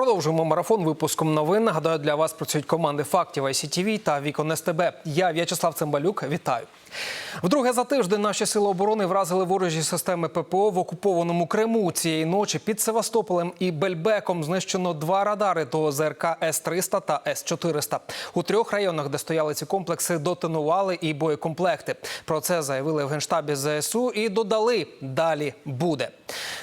Продовжуємо марафон випуском новин. Нагадаю, для вас працюють команди фактів ICTV та Вікон СТБ. Я В'ячеслав Цимбалюк. Вітаю. Вдруге за тиждень наші сили оборони вразили ворожі системи ППО в окупованому Криму. Цієї ночі під Севастополем і Бельбеком знищено два радари до ЗРК С-300 та С-400. У трьох районах, де стояли ці комплекси, дотонували і боєкомплекти. Про це заявили в генштабі ЗСУ і додали далі буде.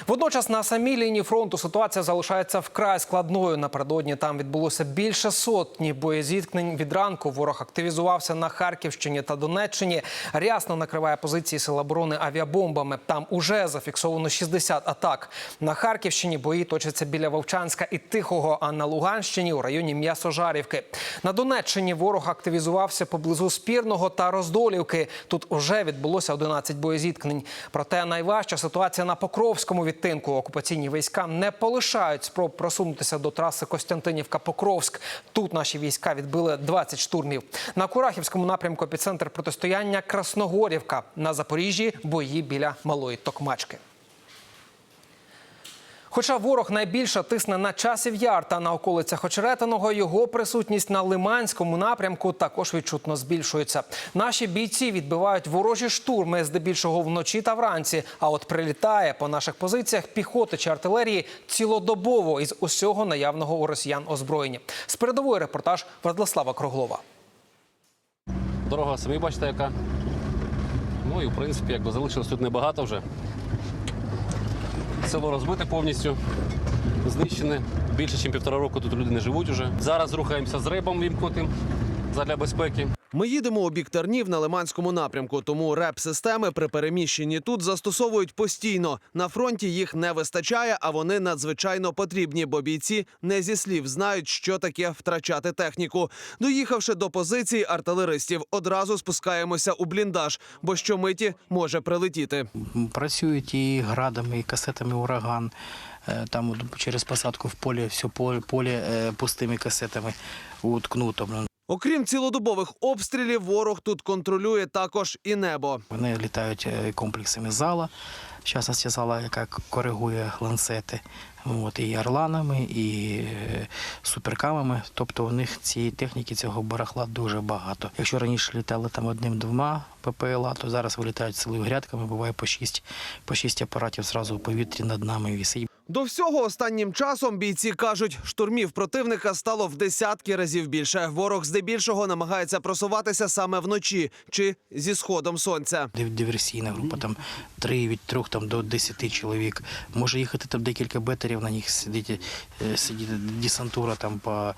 Водночас на самій лінії фронту ситуація залишається вкрай складною. Напередодні там відбулося більше сотні боєзіткнень. Від ранку ворог активізувався на Харківщині та Донеччині. Рясно накриває позиції сил оборони авіабомбами. Там уже зафіксовано 60 атак. На Харківщині бої точаться біля Вовчанська і Тихого. А на Луганщині у районі М'ясожарівки. На Донеччині ворог активізувався поблизу Спірного та Роздолівки. Тут уже відбулося 11 боєзіткнень. Проте найважча ситуація на Покровському відтинку. Окупаційні війська не полишають спроб просунутися до траси Костянтинівка-Покровськ. Тут наші війська відбили 20 штурмів. На Курахівському напрямку епіцентр протистояння Красногорівка. На Запоріжжі бої біля Малої Токмачки. Хоча ворог найбільше тисне на часів яр та на околицях Очеретиного, його присутність на Лиманському напрямку також відчутно збільшується. Наші бійці відбивають ворожі штурми здебільшого вночі та вранці. А от прилітає по наших позиціях піхоти чи артилерії цілодобово із усього наявного у росіян озброєння. З передової репортаж Владислава Круглова. Дорога самі бачите, яка. Ну і в принципі, якби залишилось тут небагато вже. Село розбите повністю, знищене. Більше, ніж півтора року тут люди не живуть уже. Зараз рухаємося з рибом вімкнутим задля безпеки. Ми їдемо у бік Тернів на Лиманському напрямку, тому реп-системи при переміщенні тут застосовують постійно. На фронті їх не вистачає, а вони надзвичайно потрібні, бо бійці не зі слів знають, що таке втрачати техніку. Доїхавши до позицій артилеристів, одразу спускаємося у бліндаж, бо щомиті може прилетіти. Працюють і градами, і касетами ураган. Е, Там через посадку в полі все поле, поле е, пустими касетами уткнуто. Окрім цілодобових обстрілів, ворог тут контролює також і небо. Вони літають е, комплексами зала. В частності зала, яка коригує ланцети. От, і орланами, і е, суперкамами. Тобто у них цієї техніки, цього барахла дуже багато. Якщо раніше літали там одним-двома ППЛА, то зараз вилітають цілими грядками, буває по шість, по шість апаратів зразу у повітрі над нами вісить. До всього останнім часом бійці кажуть, штурмів противника стало в десятки разів більше. Ворог здебільшого намагається просуватися саме вночі чи зі сходом сонця. Диверсійна група, там три від трьох там до десяти чоловік. Може їхати там декілька бетерів, на них сидіти, е, сидіти десантура там по.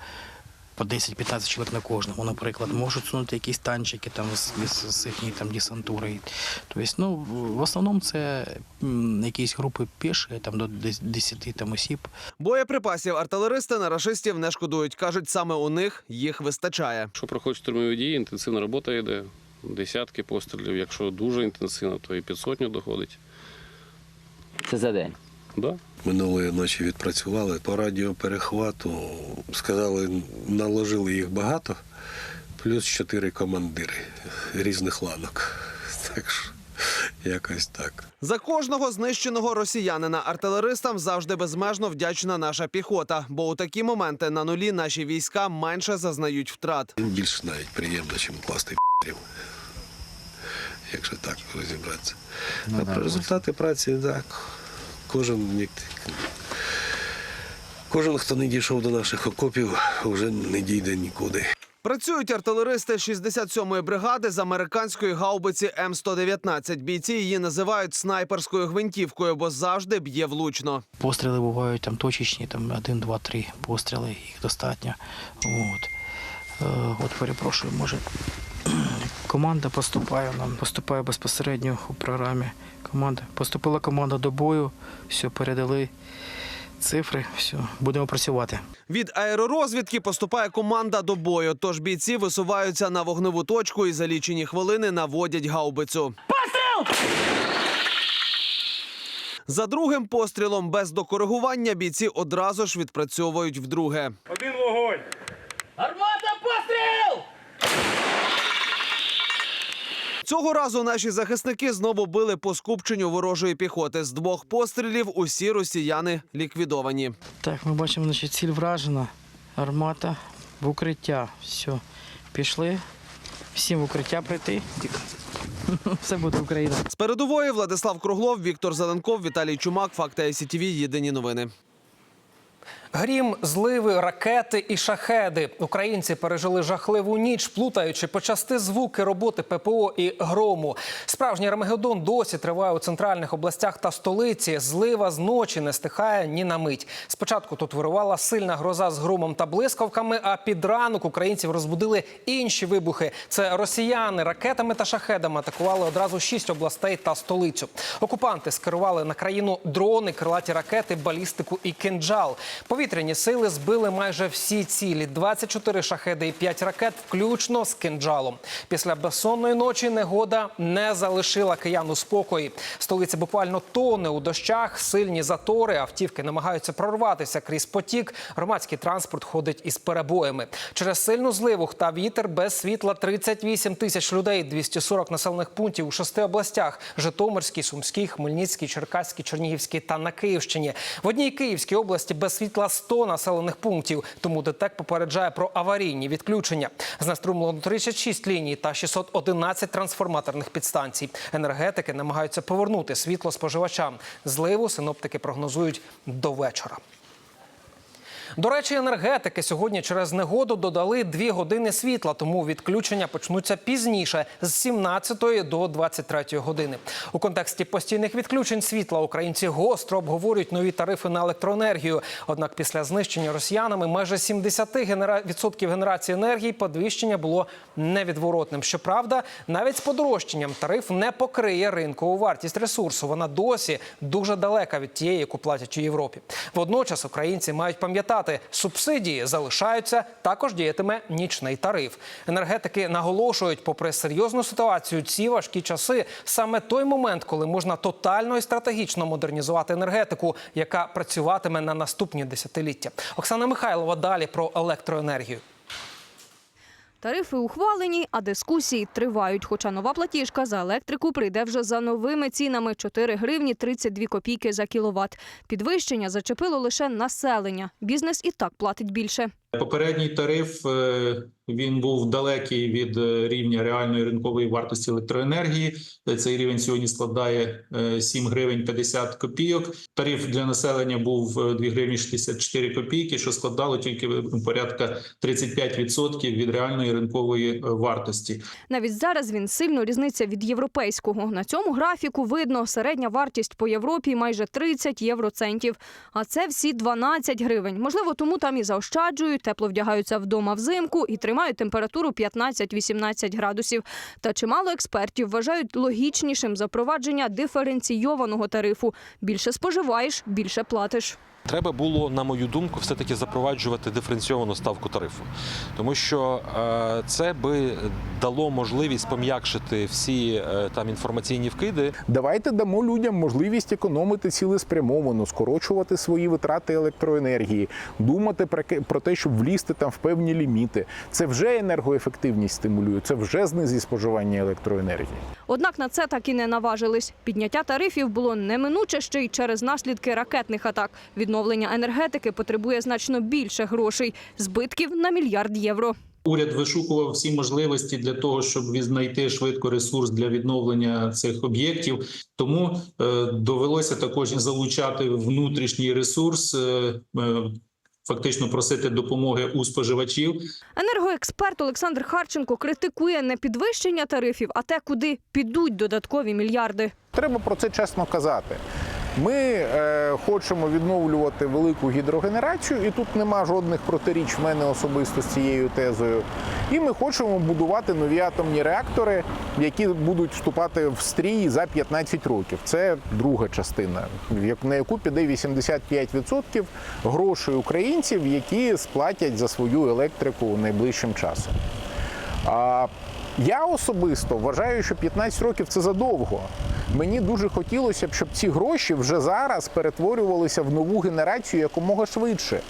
По 10-15 чоловік на кожному, наприклад, можуть сунути якісь танчики там з, з, з їхньої там десантури. Тобто, ну, в основному це м, якісь групи піші, там до 10 там, осіб. Боєприпасів артилеристи на рашистів не шкодують. кажуть, саме у них їх вистачає. Якщо проходять штурмові дії, інтенсивна робота йде. Десятки пострілів. Якщо дуже інтенсивно, то і під сотню доходить. Це за день. Да. Минулої ночі відпрацювали по радіоперехвату. Сказали, наложили їх багато, плюс чотири командири різних ланок. Так що якось так. За кожного знищеного росіянина артилеристам завжди безмежно вдячна наша піхота. Бо у такі моменти на нулі наші війська менше зазнають втрат. Їм більше навіть приємно, ніж класти п***ів. Якщо так розібратися. а про результати праці так. Кожен, як- кожен, хто не дійшов до наших окопів, вже не дійде нікуди. Працюють артилеристи 67-ї бригади з американської гаубиці М119. Бійці її називають снайперською гвинтівкою, бо завжди б'є влучно. Постріли бувають там точечні, там один, два, три постріли, їх достатньо. От, е, от перепрошую, може. Команда поступає нам, поступає безпосередньо у програмі. Команда. Поступила команда до бою, все передали цифри, все, будемо працювати. Від аеророзвідки поступає команда до бою. Тож бійці висуваються на вогневу точку і за лічені хвилини наводять гаубицю. Постріл! За другим пострілом без докоригування бійці одразу ж відпрацьовують вдруге. Один вогонь! Цього разу наші захисники знову били по скупченню ворожої піхоти. З двох пострілів усі росіяни ліквідовані. Так, ми бачимо, значить, ціль вражена, армата в укриття. Все, пішли. Всім в укриття прийти. Все буде Україна. З передової Владислав Круглов, Віктор Зеленков, Віталій Чумак. Факти СІТВ. Єдині новини. Грім, зливи, ракети і шахеди. Українці пережили жахливу ніч, плутаючи почасти звуки роботи ППО і грому. Справжній Армагеддон досі триває у центральних областях та столиці. Злива з ночі не стихає ні на мить. Спочатку тут вирувала сильна гроза з громом та блискавками. А під ранок українців розбудили інші вибухи. Це росіяни ракетами та шахедами атакували одразу шість областей та столицю. Окупанти скерували на країну дрони, крилаті ракети, балістику і кинджал. Повітряні сили збили майже всі цілі: 24 шахеди і 5 ракет, включно з кинджалом. Після безсонної ночі негода не залишила киян у спокої. Столиця буквально тоне у дощах, сильні затори. Автівки намагаються прорватися крізь потік. Громадський транспорт ходить із перебоями. Через сильну зливу та вітер без світла 38 тисяч людей, 240 населених пунктів у шести областях: Житомирській, Сумській, Хмельницькій, Черкаській, Чернігівській та на Київщині. В одній Київській області без світла 100 населених пунктів. Тому ДТЕК попереджає про аварійні відключення. Знеструмлено 36 ліній та 611 трансформаторних підстанцій. Енергетики намагаються повернути світло споживачам. Зливу синоптики прогнозують до вечора. До речі, енергетики сьогодні через негоду додали 2 години світла, тому відключення почнуться пізніше з 17 до 23 години. У контексті постійних відключень світла українці гостро обговорюють нові тарифи на електроенергію. Однак після знищення росіянами майже 70 генера... відсотків генерації енергії підвищення було невідворотним. Щоправда, навіть з подорожчанням тариф не покриє ринкову вартість ресурсу. Вона досі дуже далека від тієї, яку платять у Європі. Водночас українці мають пам'ятати, субсидії залишаються. Також діятиме нічний тариф. Енергетики наголошують, попри серйозну ситуацію, ці важкі часи саме той момент, коли можна тотально і стратегічно модернізувати енергетику, яка працюватиме на наступні десятиліття. Оксана Михайлова далі про електроенергію. Тарифи ухвалені, а дискусії тривають. Хоча нова платіжка за електрику прийде вже за новими цінами 4 гривні 32 копійки за кіловат. Підвищення зачепило лише населення. Бізнес і так платить більше. Попередній тариф е, він був далекий від е, рівня реальної ринкової вартості електроенергії. Е, Цей рівень сьогодні складає е, 7 гривень 50 копійок. Тариф для населення був е, 2 гривні 64 копійки, що складало тільки е, порядка 35% від реальної ринкової вартості. Навіть зараз він сильно різниця від європейського. На цьому графіку видно середня вартість по Європі майже 30 євроцентів. А це всі 12 гривень. Можливо, тому там і заощаджують, тепло вдягаються вдома взимку і тримають температуру 15-18 градусів. Та чимало експертів вважають логічнішим запровадження диференційованого тарифу. Більше споживаєш, більше платиш. Треба було, на мою думку, все-таки запроваджувати диференційовану ставку тарифу, тому що е, це би дало можливість пом'якшити всі е, там інформаційні вкиди. Давайте дамо людям можливість економити цілеспрямовано, скорочувати свої витрати електроенергії, думати про те, щоб влізти там в певні ліміти. Це вже енергоефективність стимулює, це вже знизить споживання електроенергії. Однак на це так і не наважились. Підняття тарифів було неминуче ще й через наслідки ракетних атак. Відновлення енергетики потребує значно більше грошей, збитків на мільярд євро. Уряд вишукував всі можливості для того, щоб знайти швидко ресурс для відновлення цих об'єктів. Тому е, довелося також залучати внутрішній ресурс, е, е, фактично просити допомоги у споживачів. Енергоексперт Олександр Харченко критикує не підвищення тарифів, а те, куди підуть додаткові мільярди. Треба про це чесно казати. Ми е, хочемо відновлювати велику гідрогенерацію, і тут нема жодних протиріч в мене особисто з цією тезою. І ми хочемо будувати нові атомні реактори, які будуть вступати в стрій за 15 років. Це друга частина, на яку піде 85% грошей українців, які сплатять за свою електрику найближчим часом. А я особисто вважаю, що 15 років це задовго. Мені дуже хотілося б, щоб ці гроші вже зараз перетворювалися в нову генерацію якомога швидше.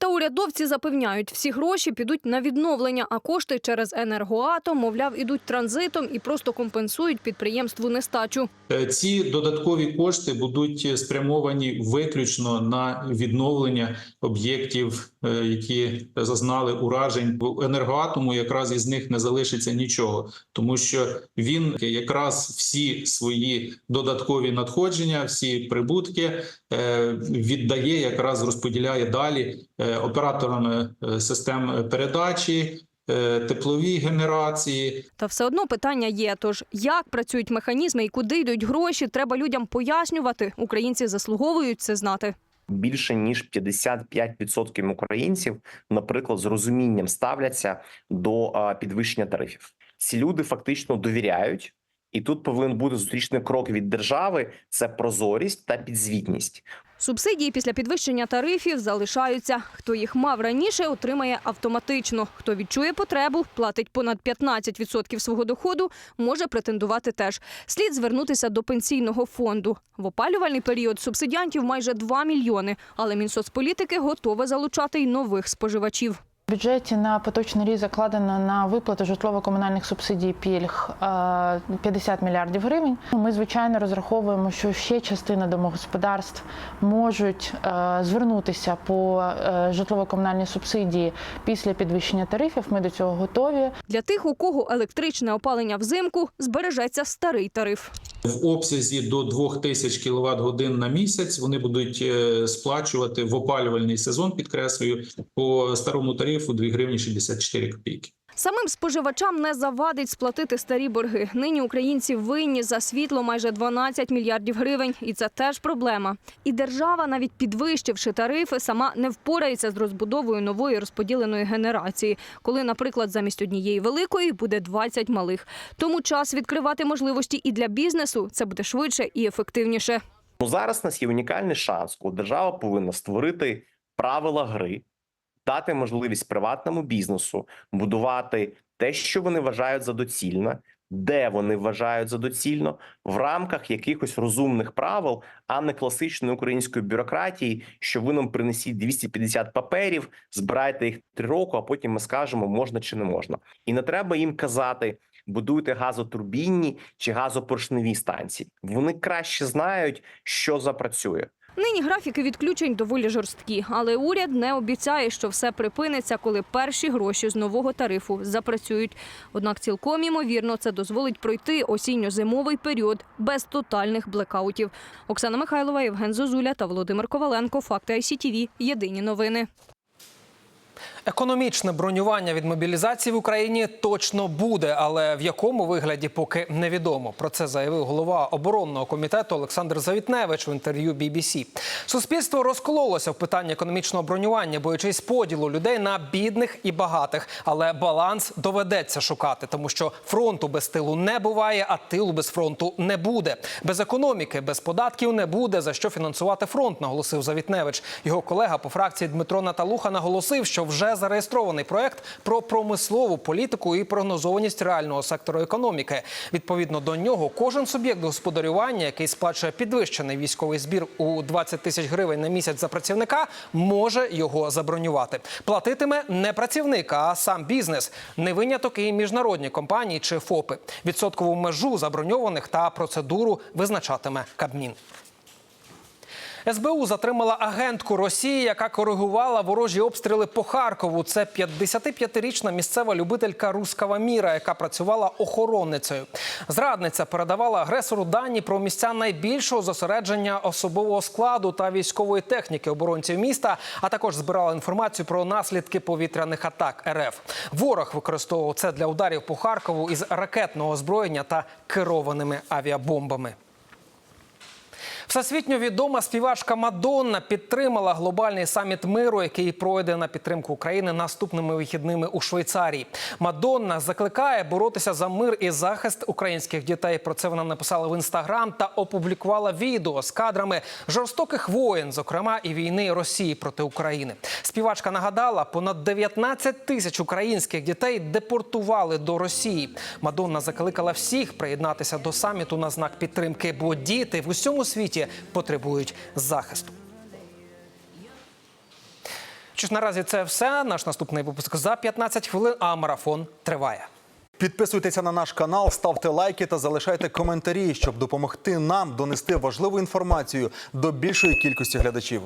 Та урядовці запевняють, всі гроші підуть на відновлення, а кошти через енергоатом, мовляв, ідуть транзитом і просто компенсують підприємству нестачу. Е, Ці додаткові кошти будуть спрямовані виключно на відновлення об'єктів, е, які зазнали уражень в енергоатому. Якраз із них не залишиться нічого, тому що він якраз всі свої додаткові надходження, всі прибутки е, віддає, якраз розподіляє далі е, операторам е, систем передачі. е, Теплові генерації, Та все одно питання є. Тож як працюють механізми і куди йдуть гроші, треба людям пояснювати. Українці заслуговують це знати. більше ніж 55% українців, наприклад, з розумінням ставляться до підвищення тарифів. Ці люди фактично довіряють, і тут повинен бути зустрічний крок від держави: це прозорість та підзвітність. Субсидії після підвищення тарифів залишаються. Хто їх мав раніше, отримає автоматично. Хто відчує потребу, платить понад 15% свого доходу, може претендувати теж. Слід звернутися до пенсійного фонду. В опалювальний період субсидіантів майже 2 мільйони, але Мінсоцполітики готове залучати й нових споживачів. В бюджеті на поточний рік закладено на виплату житлово-комунальних субсидій пільг е, 50 мільярдів гривень. Ми звичайно розраховуємо, що ще частина домогосподарств можуть е, звернутися по е, житлово-комунальні субсидії після підвищення тарифів. Ми до цього готові. Для тих, у кого електричне опалення взимку, збережеться старий тариф. в обсязі до 2000 кВт годин на місяць. Вони будуть е, сплачувати в опалювальний сезон. Підкреслюю по старому тарифу 2 гривні 64 копійки. Самим споживачам не завадить сплатити старі борги. Нині українці винні за світло майже 12 мільярдів гривень, і це теж проблема. І держава, навіть підвищивши тарифи, сама не впорається з розбудовою нової розподіленої генерації, коли, наприклад, замість однієї великої буде 20 малих. Тому час відкривати можливості і для бізнесу це буде швидше і ефективніше. Ну зараз у нас є унікальний шанс, коли держава повинна створити правила гри, дати можливість приватному бізнесу будувати те, що вони вважають за доцільне, де вони вважають за доцільно, в рамках якихось розумних правил, а не класичної української бюрократії, що ви нам принесіть 250 паперів, збирайте їх три роки, а потім ми скажемо, можна чи не можна. І не треба їм казати. Будуйте газотурбінні чи газопоршневі станції. Вони краще знають, що запрацює. Нині графіки відключень доволі жорсткі, але уряд не обіцяє, що все припиниться, коли перші гроші з нового тарифу запрацюють. Однак цілком імовірно це дозволить пройти осінньо-зимовий період без тотальних блекаутів. Оксана Михайлова, Євген Зозуля та Володимир Коваленко. Факти ICTV. Єдині новини. Економічне бронювання від мобілізації в Україні точно буде, але в якому вигляді поки невідомо. Про це заявив голова оборонного комітету Олександр Завітневич в інтерв'ю BBC. Суспільство розкололося в питанні економічного бронювання, боючись поділу людей на бідних і багатих. Але баланс доведеться шукати, тому що фронту без тилу не буває, а тилу без фронту не буде. Без економіки, без податків не буде за що фінансувати фронт, наголосив Завітневич. Його колега по фракції Дмитро Наталуха наголосив, що вже зареєстрований проект про промислову політику і прогнозованість реального сектору економіки. Відповідно до нього, кожен суб'єкт господарювання, який сплачує підвищений військовий збір у 20 тисяч гривень на місяць за працівника, може його забронювати. Платитиме не працівник, а сам бізнес. Не виняток і міжнародні компанії чи ФОПи. Відсоткову межу заброньованих та процедуру визначатиме Кабмін. СБУ затримала агентку Росії, яка коригувала ворожі обстріли по Харкову. Це 55-річна місцева любителька рускава міра, яка працювала охоронницею. Зрадниця передавала агресору дані про місця найбільшого зосередження особового складу та військової техніки оборонців міста, а також збирала інформацію про наслідки повітряних атак РФ. Ворог використовував це для ударів по Харкову із ракетного озброєння та керованими авіабомбами. Всесвітньо відома співачка Мадонна підтримала глобальний саміт миру, який пройде на підтримку України наступними вихідними у Швейцарії. Мадонна закликає боротися за мир і захист українських дітей. Про це вона написала в інстаграм та опублікувала відео з кадрами жорстоких воєн, зокрема і війни Росії проти України. Співачка нагадала, понад 19 тисяч українських дітей депортували до Росії. Мадонна закликала всіх приєднатися до саміту на знак підтримки, бо діти в усьому світі потребують захисту. Що ж наразі це все. Наш наступний випуск за 15 хвилин, а марафон триває. Підписуйтеся на наш канал, ставте лайки та залишайте коментарі, щоб допомогти нам донести важливу інформацію до більшої кількості глядачів.